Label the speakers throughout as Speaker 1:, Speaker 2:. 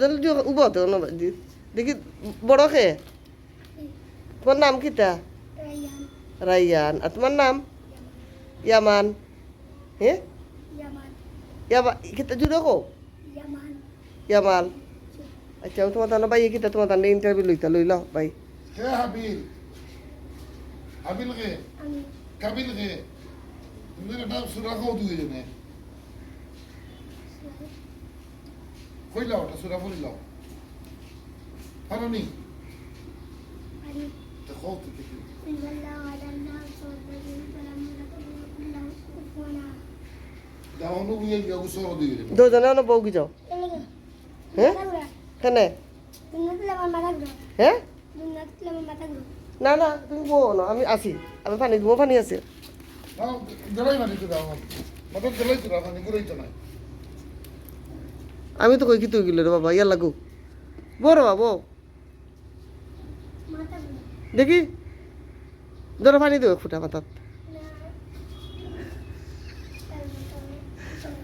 Speaker 1: দুজন উব তো দেখি বড় খে তোমার নাম কিতা? রাইয়ান। আর তোমার নাম? ইয়ামান। হ্যাঁ
Speaker 2: Yaman,
Speaker 1: কিতা জুড়ে কো
Speaker 2: Yaman,
Speaker 1: ইয়ামাল। আচ্ছা তোমার তাহলে ভাই কিতা তোমার তাহলে ইন্টারভিউ লইতা লইল ভাই
Speaker 3: হাবিল? হাবিল কে? কাবিল কে? তুমি এটা সুরা খাও দাও নু বুঝে গিয়া গুসর দুই জনে
Speaker 1: দুজনে অন বউ যাও। হ্যাঁ? কেনে. হ্যাঁ. না না তুমি বউ না আমি আছি আমি পানি দিব পানি আছে
Speaker 3: দাও গলাই মানে তো দাও মত গলাই তো দাও মানে গলাই তো নাই
Speaker 1: আমি তো কই কি তুই গেলে রে বাবা ইয়া লাগু। বড় বাবু
Speaker 2: Matagro.
Speaker 1: দেখি। ধরো পানি দেবো ফুটা মাথাত।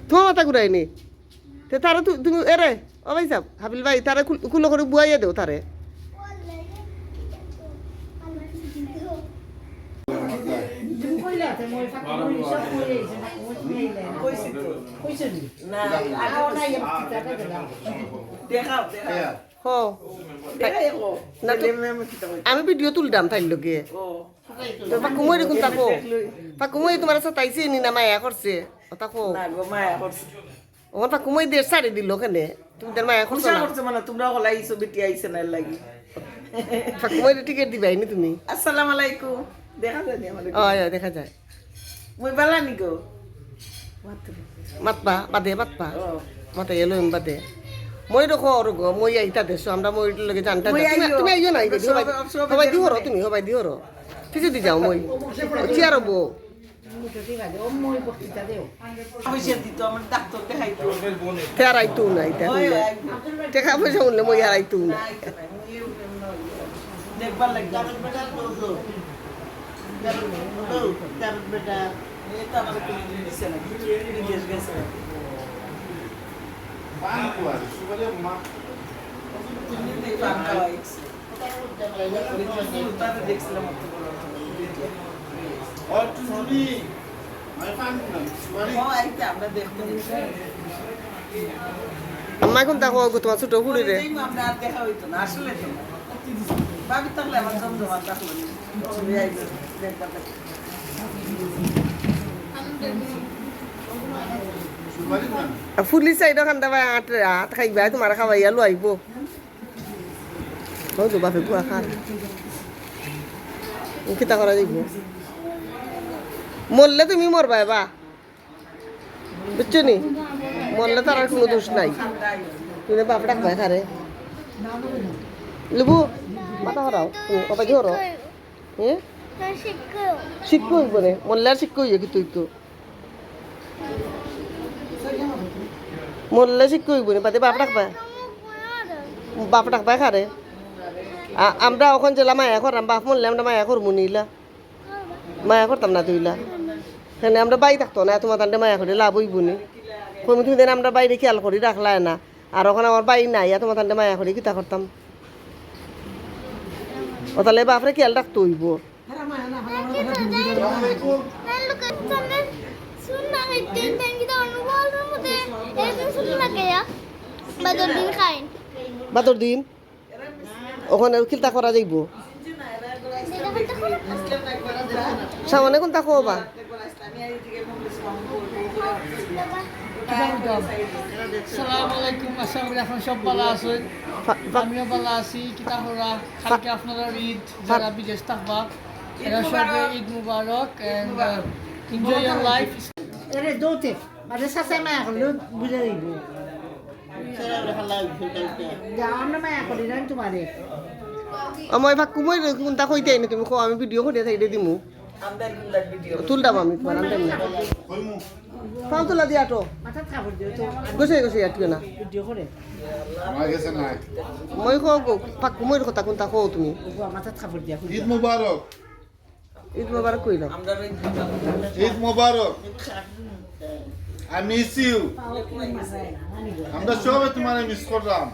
Speaker 1: তোমার মাথা ঘুরাইনি। তে তারা তু- তুমি এরে ও ভাই সাহেব হাবিল ভাই, তারা কুলো করে বুয়াইয়া দেও তারে। তো- আমি ভিডিও তুলতাম তাই লোকে পাকুমই দেখুন তাকো পাকুমই তোমার সাতাইছে নি না মায়া করছে? ও তাকো ও পাকুমই দেড় সাড়ে দিল ওখানে। তুমি তার মায়া করছ
Speaker 4: মানে তোমরা হলাই ছবিটি আইছে না লাগি।
Speaker 1: পাকুমই টিকিট দিবাই নি তুমি।
Speaker 4: আসসালামু আলাইকুম। দেখা যায় নি আমাদের
Speaker 1: দেখা যায়।
Speaker 4: মই বালা নি গো।
Speaker 1: মাতবা বাদে মাতবা। মাতে এলো বাদে। মই দেখো গো মই আইতা দেছো আমরা মই লগে জানতা তুমি
Speaker 4: আইও।
Speaker 1: না
Speaker 4: সবাই-
Speaker 1: দিও
Speaker 4: দেখো।
Speaker 1: তুমি সবাই দিও কিছু দি যাও মই। চিয়ার বো।
Speaker 4: পয়সা দিত আমার ডাক্তার দেখাইতো
Speaker 1: তে আর আইতো না এটা হইলে টাকা পয়সা উনলে মই আইতো
Speaker 4: দেখবার লাগে দেখছিলাম
Speaker 1: আম্মা এখন দেখো গো তোমার ছোট হুড়ি রে।
Speaker 4: দেখা হইতো না আসলে তো। ভাবি তাহলে আমার জমজমা থাকল
Speaker 3: না
Speaker 1: ফুলি চাইড খান দাবা আট আট খাইবা তোমার খাবাইয়া লো আইব হয়তো বাপে গুয়া খান কিতা করা যাইব মরলে তুমি মরবা বা বুঝছ নি? মরলে তার আর কোনো দোষ নাই। তুমি বাপ ডাকবা খারে লিবু মাথা হরাও তুমি কবাই ধরো হ্যাঁ শিক্ষু হইব রে মরলে আর শিক্ষু হইব কি তুই তো মরলে শিক্ষু হইব নি বাপ ডাকবা বাপ ডাকবা খারে আমরা ওখান জেলা মায়া করাম বাপ মরলে আমরা মায়া করব নিলা মায়া করতাম না তুইলা সেখানে আমরা বাই থাকতো না তোমার তান্ডে মায়া করে লাভ হইব নি কমি তুমি দেন আমরা বাইরে খেয়াল করি রাখলাই না আর ওখানে আমার বাই নাই তোমার তান্ডে মায়া করি কিতা করতাম ও তাহলে বাপরে খেয়াল রাখতে হইব
Speaker 3: আসসালামু আলাইকুম
Speaker 2: Badordin kain.
Speaker 1: বাদর দিন ওখানে খিলতা করা যাইব সামনে
Speaker 5: আমিও ভালো আছি কিতা হরা কালকে আপনারা ঈদ যারা বিদেশ থাকবা এরা সবে Eid Mubarak and enjoy your life
Speaker 6: এরে দৌতে মানে সাসে মায়া করলে বুঝে দিব। আমরা মায়া করি না তোমারে।
Speaker 1: মই ভাক্কু মই কোন তা কইতে আইনি তুমি আমি ভিডিও করে থাই দিমু। তুলতাম আমি তোমার আনতাম না
Speaker 3: কইমু
Speaker 1: পাও তোলা দিয়া তো
Speaker 6: মাথা খাবার দিও তো।
Speaker 1: গছে গছে আটকে না?
Speaker 6: ভিডিও করে
Speaker 3: আমার গেছে না
Speaker 1: মই কো ভাক্কু মই কথা কোন তা কো তুমি
Speaker 6: মাথা খাবার দিয়া
Speaker 3: ঈদ মুবারক
Speaker 1: ঈদ মোবারক কইলাম
Speaker 3: Eid Mubarak. I miss you আমরা সবাই তোমার মিস করলাম